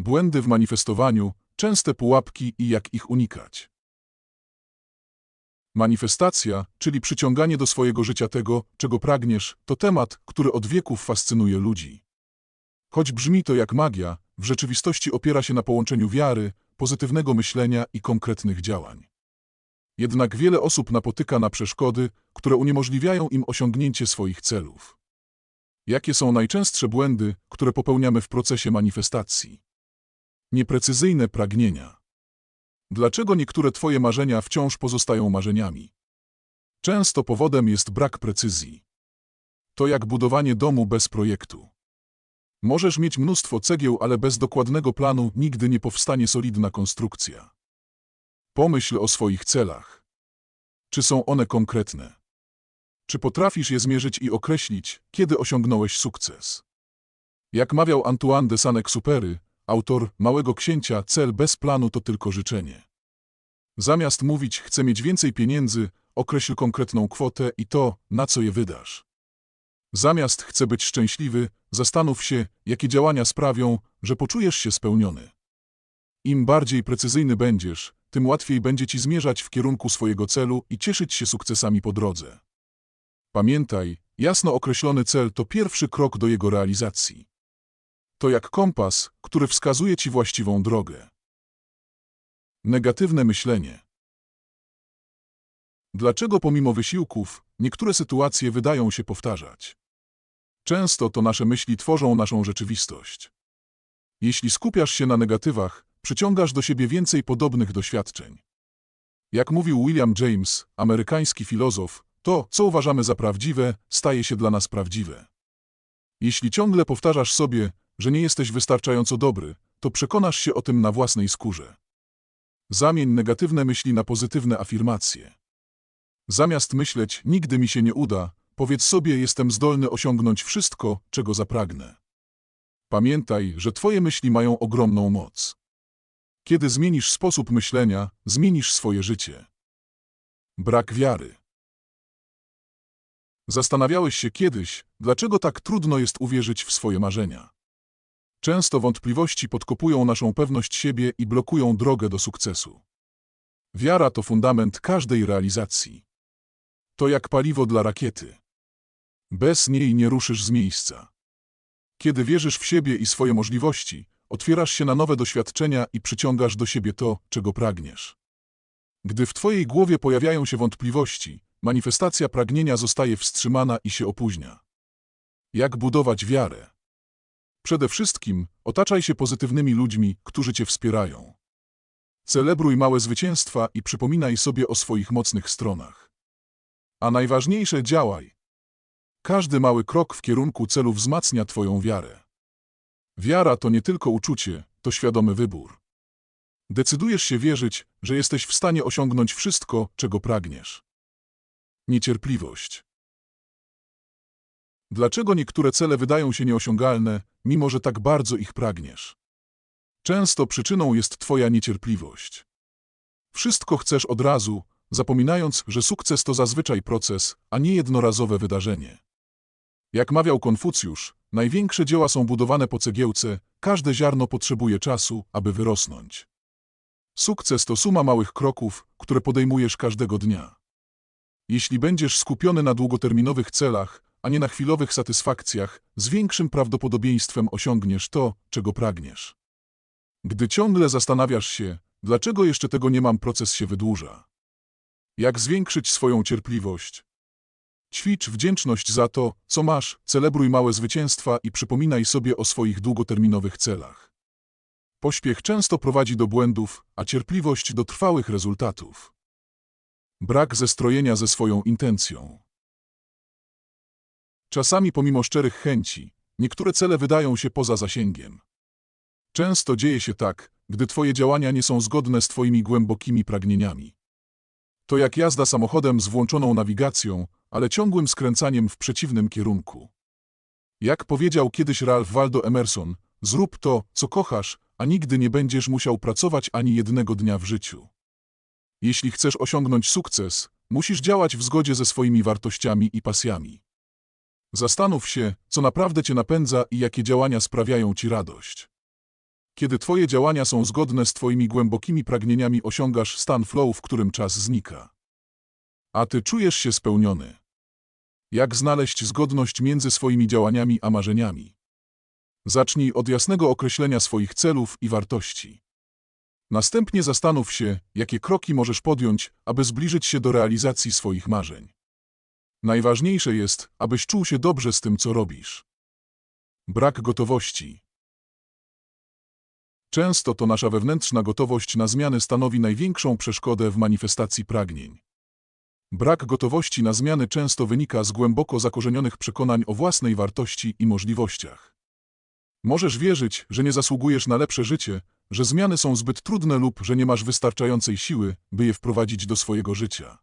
Błędy w manifestowaniu, częste pułapki i jak ich unikać. Manifestacja, czyli przyciąganie do swojego życia tego, czego pragniesz, to temat, który od wieków fascynuje ludzi. Choć brzmi to jak magia, w rzeczywistości opiera się na połączeniu wiary, pozytywnego myślenia i konkretnych działań. Jednak wiele osób napotyka na przeszkody, które uniemożliwiają im osiągnięcie swoich celów. Jakie są najczęstsze błędy, które popełniamy w procesie manifestacji? Nieprecyzyjne pragnienia. Dlaczego niektóre Twoje marzenia wciąż pozostają marzeniami? Często powodem jest brak precyzji. To jak budowanie domu bez projektu. Możesz mieć mnóstwo cegieł, ale bez dokładnego planu nigdy nie powstanie solidna konstrukcja. Pomyśl o swoich celach. Czy są one konkretne? Czy potrafisz je zmierzyć i określić, kiedy osiągnąłeś sukces? Jak mawiał Antoine de Saint-Exupéry, autor Małego Księcia, cel bez planu to tylko życzenie. Zamiast mówić chcę mieć więcej pieniędzy, określ konkretną kwotę i to, na co je wydasz. Zamiast chcę być szczęśliwy, zastanów się, jakie działania sprawią, że poczujesz się spełniony. Im bardziej precyzyjny będziesz, tym łatwiej będzie ci zmierzać w kierunku swojego celu i cieszyć się sukcesami po drodze. Pamiętaj, jasno określony cel to pierwszy krok do jego realizacji. To jak kompas, który wskazuje ci właściwą drogę. Negatywne myślenie. Dlaczego pomimo wysiłków niektóre sytuacje wydają się powtarzać? Często to nasze myśli tworzą naszą rzeczywistość. Jeśli skupiasz się na negatywach, przyciągasz do siebie więcej podobnych doświadczeń. Jak mówił William James, amerykański filozof, to, co uważamy za prawdziwe, staje się dla nas prawdziwe. Jeśli ciągle powtarzasz sobie, że nie jesteś wystarczająco dobry, to przekonasz się o tym na własnej skórze. Zamień negatywne myśli na pozytywne afirmacje. Zamiast myśleć, nigdy mi się nie uda, powiedz sobie, jestem zdolny osiągnąć wszystko, czego zapragnę. Pamiętaj, że Twoje myśli mają ogromną moc. Kiedy zmienisz sposób myślenia, zmienisz swoje życie. Brak wiary. Zastanawiałeś się kiedyś, dlaczego tak trudno jest uwierzyć w swoje marzenia. Często wątpliwości podkopują naszą pewność siebie i blokują drogę do sukcesu. Wiara to fundament każdej realizacji. To jak paliwo dla rakiety. Bez niej nie ruszysz z miejsca. Kiedy wierzysz w siebie i swoje możliwości, otwierasz się na nowe doświadczenia i przyciągasz do siebie to, czego pragniesz. Gdy w Twojej głowie pojawiają się wątpliwości, manifestacja pragnienia zostaje wstrzymana i się opóźnia. Jak budować wiarę? Przede wszystkim otaczaj się pozytywnymi ludźmi, którzy Cię wspierają. Celebruj małe zwycięstwa i przypominaj sobie o swoich mocnych stronach. A najważniejsze działaj. Każdy mały krok w kierunku celu wzmacnia Twoją wiarę. Wiara to nie tylko uczucie, to świadomy wybór. Decydujesz się wierzyć, że jesteś w stanie osiągnąć wszystko, czego pragniesz. Niecierpliwość. Dlaczego niektóre cele wydają się nieosiągalne, mimo że tak bardzo ich pragniesz? Często przyczyną jest Twoja niecierpliwość. Wszystko chcesz od razu, zapominając, że sukces to zazwyczaj proces, a nie jednorazowe wydarzenie. Jak mawiał Konfucjusz, największe dzieła są budowane po cegiełce, każde ziarno potrzebuje czasu, aby wyrosnąć. Sukces to suma małych kroków, które podejmujesz każdego dnia. Jeśli będziesz skupiony na długoterminowych celach, a nie na chwilowych satysfakcjach, z większym prawdopodobieństwem osiągniesz to, czego pragniesz. Gdy ciągle zastanawiasz się, dlaczego jeszcze tego nie mam, proces się wydłuża. Jak zwiększyć swoją cierpliwość? Ćwicz wdzięczność za to, co masz, celebruj małe zwycięstwa i przypominaj sobie o swoich długoterminowych celach. Pośpiech często prowadzi do błędów, a cierpliwość do trwałych rezultatów. Brak zestrojenia ze swoją intencją. Czasami pomimo szczerych chęci, niektóre cele wydają się poza zasięgiem. Często dzieje się tak, gdy Twoje działania nie są zgodne z Twoimi głębokimi pragnieniami. To jak jazda samochodem z włączoną nawigacją, ale ciągłym skręcaniem w przeciwnym kierunku. Jak powiedział kiedyś Ralph Waldo Emerson, zrób to, co kochasz, a nigdy nie będziesz musiał pracować ani jednego dnia w życiu. Jeśli chcesz osiągnąć sukces, musisz działać w zgodzie ze swoimi wartościami i pasjami. Zastanów się, co naprawdę cię napędza i jakie działania sprawiają ci radość. Kiedy twoje działania są zgodne z twoimi głębokimi pragnieniami, osiągasz stan flow, w którym czas znika. A ty czujesz się spełniony. Jak znaleźć zgodność między swoimi działaniami a marzeniami? Zacznij od jasnego określenia swoich celów i wartości. Następnie zastanów się, jakie kroki możesz podjąć, aby zbliżyć się do realizacji swoich marzeń. Najważniejsze jest, abyś czuł się dobrze z tym, co robisz. Brak gotowości. Często to nasza wewnętrzna gotowość na zmiany stanowi największą przeszkodę w manifestacji pragnień. Brak gotowości na zmiany często wynika z głęboko zakorzenionych przekonań o własnej wartości i możliwościach. Możesz wierzyć, że nie zasługujesz na lepsze życie, że zmiany są zbyt trudne lub że nie masz wystarczającej siły, by je wprowadzić do swojego życia.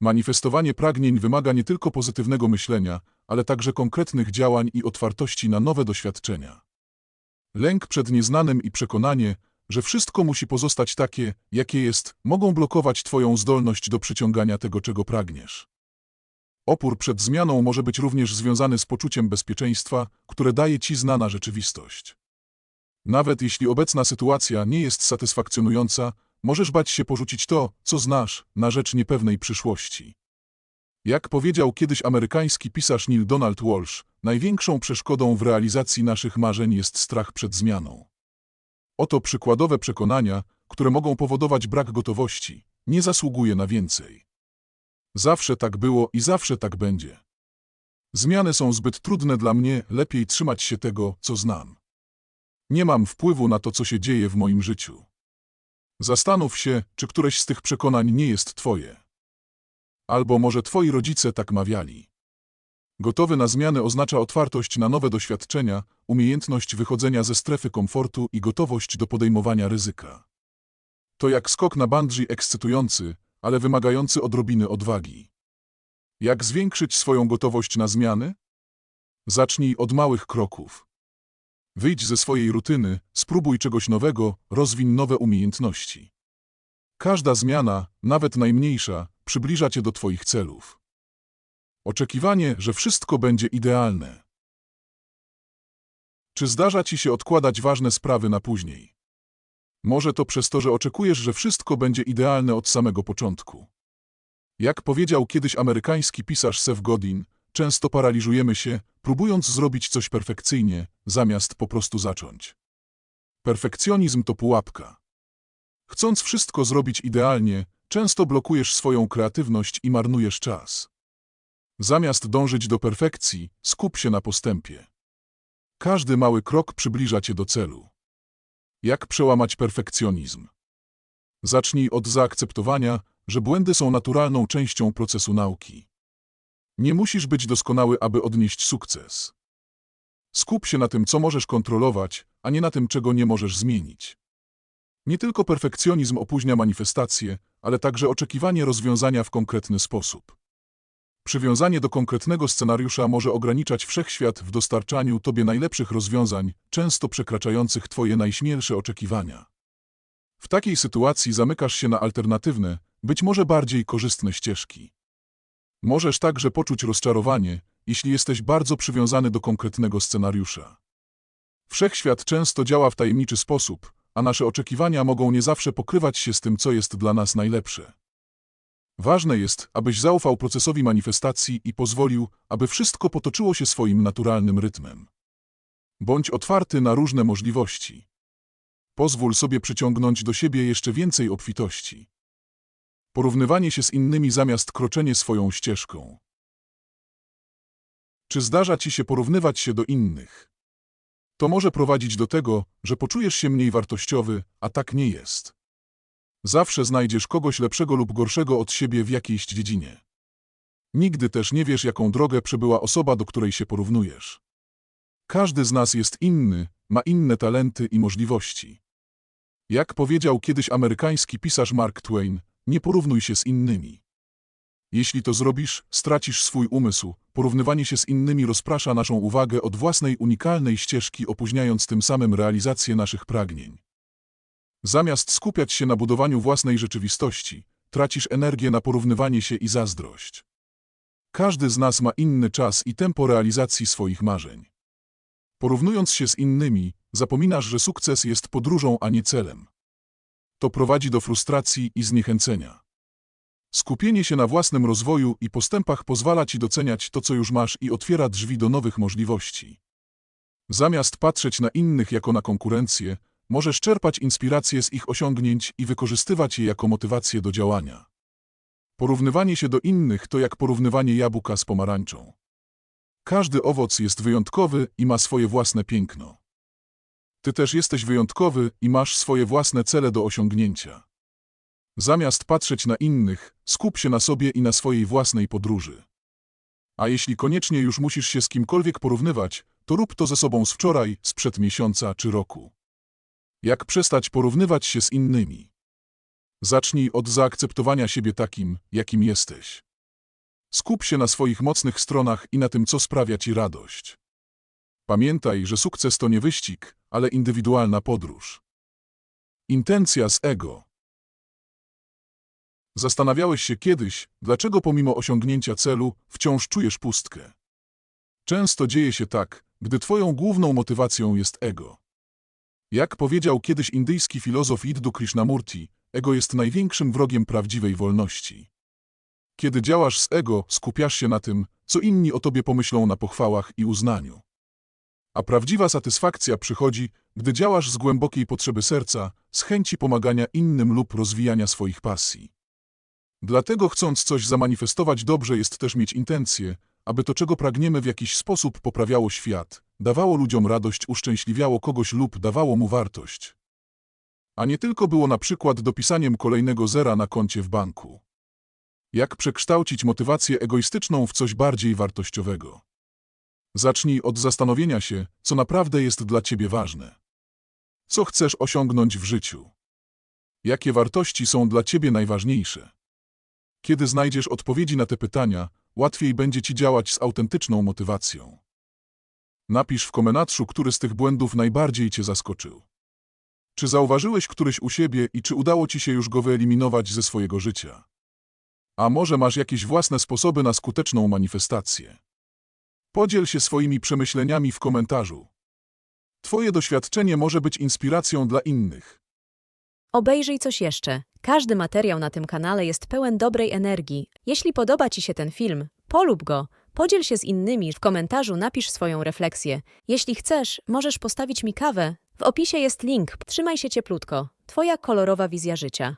Manifestowanie pragnień wymaga nie tylko pozytywnego myślenia, ale także konkretnych działań i otwartości na nowe doświadczenia. Lęk przed nieznanym i przekonanie, że wszystko musi pozostać takie, jakie jest, mogą blokować Twoją zdolność do przyciągania tego, czego pragniesz. Opór przed zmianą może być również związany z poczuciem bezpieczeństwa, które daje Ci znana rzeczywistość. Nawet jeśli obecna sytuacja nie jest satysfakcjonująca, możesz bać się porzucić to, co znasz, na rzecz niepewnej przyszłości. Jak powiedział kiedyś amerykański pisarz Neil Donald Walsh, największą przeszkodą w realizacji naszych marzeń jest strach przed zmianą. Oto przykładowe przekonania, które mogą powodować brak gotowości. Nie zasługuje na więcej. Zawsze tak było i zawsze tak będzie. Zmiany są zbyt trudne dla mnie, lepiej trzymać się tego, co znam. Nie mam wpływu na to, co się dzieje w moim życiu. Zastanów się, czy któreś z tych przekonań nie jest twoje. Albo może twoi rodzice tak mawiali. Gotowy na zmiany oznacza otwartość na nowe doświadczenia, umiejętność wychodzenia ze strefy komfortu i gotowość do podejmowania ryzyka. To jak skok na bungee ekscytujący, ale wymagający odrobiny odwagi. Jak zwiększyć swoją gotowość na zmiany? Zacznij od małych kroków. Wyjdź ze swojej rutyny, spróbuj czegoś nowego, rozwin nowe umiejętności. Każda zmiana, nawet najmniejsza, przybliża cię do Twoich celów. Oczekiwanie, że wszystko będzie idealne. Czy zdarza Ci się odkładać ważne sprawy na później? Może to przez to, że oczekujesz, że wszystko będzie idealne od samego początku. Jak powiedział kiedyś amerykański pisarz Seth Godin, często paraliżujemy się, próbując zrobić coś perfekcyjnie, zamiast po prostu zacząć. Perfekcjonizm to pułapka. Chcąc wszystko zrobić idealnie, często blokujesz swoją kreatywność i marnujesz czas. Zamiast dążyć do perfekcji, skup się na postępie. Każdy mały krok przybliża cię do celu. Jak przełamać perfekcjonizm? Zacznij od zaakceptowania, że błędy są naturalną częścią procesu nauki. Nie musisz być doskonały, aby odnieść sukces. Skup się na tym, co możesz kontrolować, a nie na tym, czego nie możesz zmienić. Nie tylko perfekcjonizm opóźnia manifestację, ale także oczekiwanie rozwiązania w konkretny sposób. Przywiązanie do konkretnego scenariusza może ograniczać wszechświat w dostarczaniu Tobie najlepszych rozwiązań, często przekraczających Twoje najśmielsze oczekiwania. W takiej sytuacji zamykasz się na alternatywne, być może bardziej korzystne ścieżki. Możesz także poczuć rozczarowanie, jeśli jesteś bardzo przywiązany do konkretnego scenariusza. Wszechświat często działa w tajemniczy sposób, a nasze oczekiwania mogą nie zawsze pokrywać się z tym, co jest dla nas najlepsze. Ważne jest, abyś zaufał procesowi manifestacji i pozwolił, aby wszystko potoczyło się swoim naturalnym rytmem. Bądź otwarty na różne możliwości. Pozwól sobie przyciągnąć do siebie jeszcze więcej obfitości. Porównywanie się z innymi zamiast kroczenie swoją ścieżką. Czy zdarza ci się porównywać się do innych? To może prowadzić do tego, że poczujesz się mniej wartościowy, a tak nie jest. Zawsze znajdziesz kogoś lepszego lub gorszego od siebie w jakiejś dziedzinie. Nigdy też nie wiesz, jaką drogę przebyła osoba, do której się porównujesz. Każdy z nas jest inny, ma inne talenty i możliwości. Jak powiedział kiedyś amerykański pisarz Mark Twain, nie porównuj się z innymi. Jeśli to zrobisz, stracisz swój umysł. Porównywanie się z innymi rozprasza naszą uwagę od własnej unikalnej ścieżki, opóźniając tym samym realizację naszych pragnień. Zamiast skupiać się na budowaniu własnej rzeczywistości, tracisz energię na porównywanie się i zazdrość. Każdy z nas ma inny czas i tempo realizacji swoich marzeń. Porównując się z innymi, zapominasz, że sukces jest podróżą, a nie celem. To prowadzi do frustracji i zniechęcenia. Skupienie się na własnym rozwoju i postępach pozwala ci doceniać to, co już masz i otwiera drzwi do nowych możliwości. Zamiast patrzeć na innych jako na konkurencję, możesz czerpać inspiracje z ich osiągnięć i wykorzystywać je jako motywację do działania. Porównywanie się do innych to jak porównywanie jabłka z pomarańczą. Każdy owoc jest wyjątkowy i ma swoje własne piękno. Ty też jesteś wyjątkowy i masz swoje własne cele do osiągnięcia. Zamiast patrzeć na innych, skup się na sobie i na swojej własnej podróży. A jeśli koniecznie już musisz się z kimkolwiek porównywać, to rób to ze sobą z wczoraj, sprzed miesiąca czy roku. Jak przestać porównywać się z innymi? Zacznij od zaakceptowania siebie takim, jakim jesteś. Skup się na swoich mocnych stronach i na tym, co sprawia ci radość. Pamiętaj, że sukces to nie wyścig, ale indywidualna podróż. Intencja z ego. Zastanawiałeś się kiedyś, dlaczego pomimo osiągnięcia celu wciąż czujesz pustkę. Często dzieje się tak, gdy twoją główną motywacją jest ego. Jak powiedział kiedyś indyjski filozof Iddu Krishnamurti, ego jest największym wrogiem prawdziwej wolności. Kiedy działasz z ego, skupiasz się na tym, co inni o tobie pomyślą na pochwałach i uznaniu. A prawdziwa satysfakcja przychodzi, gdy działasz z głębokiej potrzeby serca, z chęci pomagania innym lub rozwijania swoich pasji. Dlatego chcąc coś zamanifestować dobrze jest też mieć intencję, aby to czego pragniemy w jakiś sposób poprawiało świat, dawało ludziom radość, uszczęśliwiało kogoś lub dawało mu wartość. A nie tylko było na przykład dopisaniem kolejnego zera na koncie w banku. Jak przekształcić motywację egoistyczną w coś bardziej wartościowego? Zacznij od zastanowienia się, co naprawdę jest dla ciebie ważne. Co chcesz osiągnąć w życiu? Jakie wartości są dla ciebie najważniejsze? Kiedy znajdziesz odpowiedzi na te pytania, łatwiej będzie ci działać z autentyczną motywacją. Napisz w komentarzu, który z tych błędów najbardziej cię zaskoczył. Czy zauważyłeś któryś u siebie i czy udało ci się już go wyeliminować ze swojego życia? A może masz jakieś własne sposoby na skuteczną manifestację? Podziel się swoimi przemyśleniami w komentarzu. Twoje doświadczenie może być inspiracją dla innych. Obejrzyj coś jeszcze. Każdy materiał na tym kanale jest pełen dobrej energii. Jeśli podoba Ci się ten film, polub go, podziel się z innymi, w komentarzu napisz swoją refleksję. Jeśli chcesz, możesz postawić mi kawę. W opisie jest link. Trzymaj się cieplutko. Twoja kolorowa wizja życia.